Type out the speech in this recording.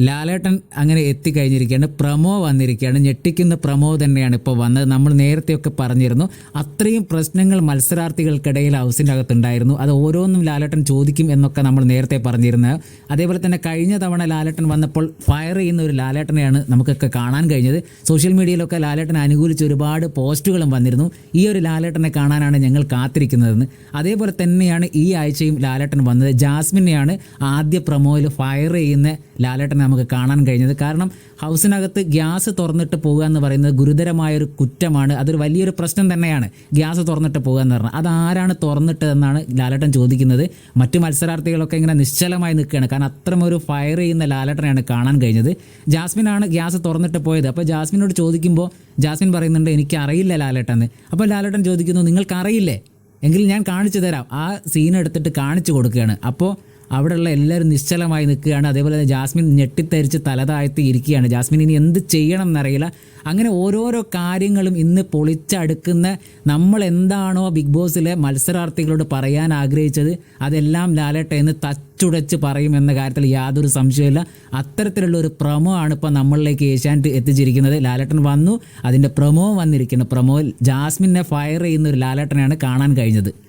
ലാലേട്ടൻ അങ്ങനെ എത്തിക്കഴിഞ്ഞിരിക്കുകയാണ് പ്രമോ വന്നിരിക്കുകയാണ് ഞെട്ടിക്കുന്ന പ്രമോ തന്നെയാണ് ഇപ്പോൾ വന്നത്. നമ്മൾ നേരത്തെയൊക്കെ പറഞ്ഞിരുന്നു അത്രയും പ്രശ്നങ്ങൾ മത്സരാർത്ഥികൾക്കിടയിൽ ഹൗസിന്റെ അകത്തുണ്ടായിരുന്നു. അത് ഓരോന്നും ലാലേട്ടൻ ചോദിക്കും എന്നൊക്കെ നമ്മൾ നേരത്തെ പറഞ്ഞിരുന്നത് അതേപോലെ തന്നെ കഴിഞ്ഞ തവണ ലാലേട്ടൻ വന്നപ്പോൾ ഫയർ ചെയ്യുന്ന ഒരു ലാലേട്ടനെയാണ് നമുക്കൊക്കെ കാണാൻ കഴിഞ്ഞത്. സോഷ്യൽ മീഡിയയിലൊക്കെ ലാലേട്ടനെ അനുകൂലിച്ച് ഒരുപാട് പോസ്റ്റുകളും വന്നിരുന്നു. ഈ ഒരു ലാലേട്ടനെ കാണാനാണ് ഞങ്ങൾ കാത്തിരിക്കുന്നതെന്ന്. അതേപോലെ തന്നെയാണ് ഈ ആഴ്ചയും ലാലേട്ടൻ വന്നത്. ജാസ്മിനെയാണ് ആദ്യ പ്രമോയിൽ ഫയർ ചെയ്യുന്ന ലാലേട്ടനെ നമുക്ക് കാണാൻ കഴിഞ്ഞത്. കാരണം ഹൗസിനകത്ത് ഗ്യാസ് തുറന്നിട്ട് പോകുക എന്ന് പറയുന്നത് ഗുരുതരമായൊരു കുറ്റമാണ്. അതൊരു വലിയൊരു പ്രശ്നം തന്നെയാണ്. ഗ്യാസ് തുറന്നിട്ട് പോകുക എന്ന് പറഞ്ഞാൽ. അതാരാണ് തുറന്നിട്ടതെന്നാണ് ലാലേട്ടൻ ചോദിക്കുന്നത്. മറ്റു മത്സരാർത്ഥികളൊക്കെ ഇങ്ങനെ നിശ്ചലമായി നിൽക്കുകയാണ്. കാരണം അത്രമൊരു ഫയർ ചെയ്യുന്ന ലാലേട്ടനെയാണ് കാണാൻ കഴിഞ്ഞത്. ജാസ്മിനാണ് ഗ്യാസ് തുറന്നിട്ട് പോയത്. അപ്പോൾ ജാസ്മിനോട് ചോദിക്കുമ്പോൾ ജാസ്മിൻ പറയുന്നുണ്ട് എനിക്ക് അറിയില്ല ലാലേട്ടൻ അപ്പോൾ ലാലേട്ടൻ ചോദിക്കുന്നു നിങ്ങൾക്ക് അറിയില്ലേ എങ്കിൽ ഞാൻ കാണിച്ചു തരാം. ആ സീൻ എടുത്തിട്ട് കാണിച്ചു കൊടുക്കുകയാണ്. അപ്പോൾ അവിടെയുള്ള എല്ലാവരും നിശ്ചലമായി നിൽക്കുകയാണ്. അതേപോലെ തന്നെ ജാസ്മിൻ ഞെട്ടിത്തരിച്ച് തലതാഴ്ത്തി ഇരിക്കുകയാണ്. ജാസ്മിൻ ഇനി എന്ത് ചെയ്യണം എന്നറിയില്ല. അങ്ങനെ ഓരോരോ കാര്യങ്ങളും ഇന്ന് പൊളിച്ചടുക്കുന്ന നമ്മൾ എന്താണോ ബിഗ് ബോസിലെ മത്സരാർത്ഥികളോട് പറയാൻ ആഗ്രഹിച്ചത് അതെല്ലാം ലാലേട്ട എന്ന് തച്ചുടച്ച് പറയും എന്ന കാര്യത്തിൽ യാതൊരു സംശയമില്ല അത്തരത്തിലുള്ള ഒരു പ്രമോ ആണ് ഇപ്പോൾ നമ്മളിലേക്ക് ഏഷ്യാനെറ്റ് എത്തിച്ചിരിക്കുന്നത്. ലാലേട്ടൻ വന്നു. അതിന്റെ പ്രമോ വന്നിരിക്കുന്നു. പ്രമോയിൽ ജാസ്മിനെ ഫയർ ചെയ്യുന്ന ഒരു ലാലേട്ടനെയാണ് കാണാൻ കഴിഞ്ഞത്.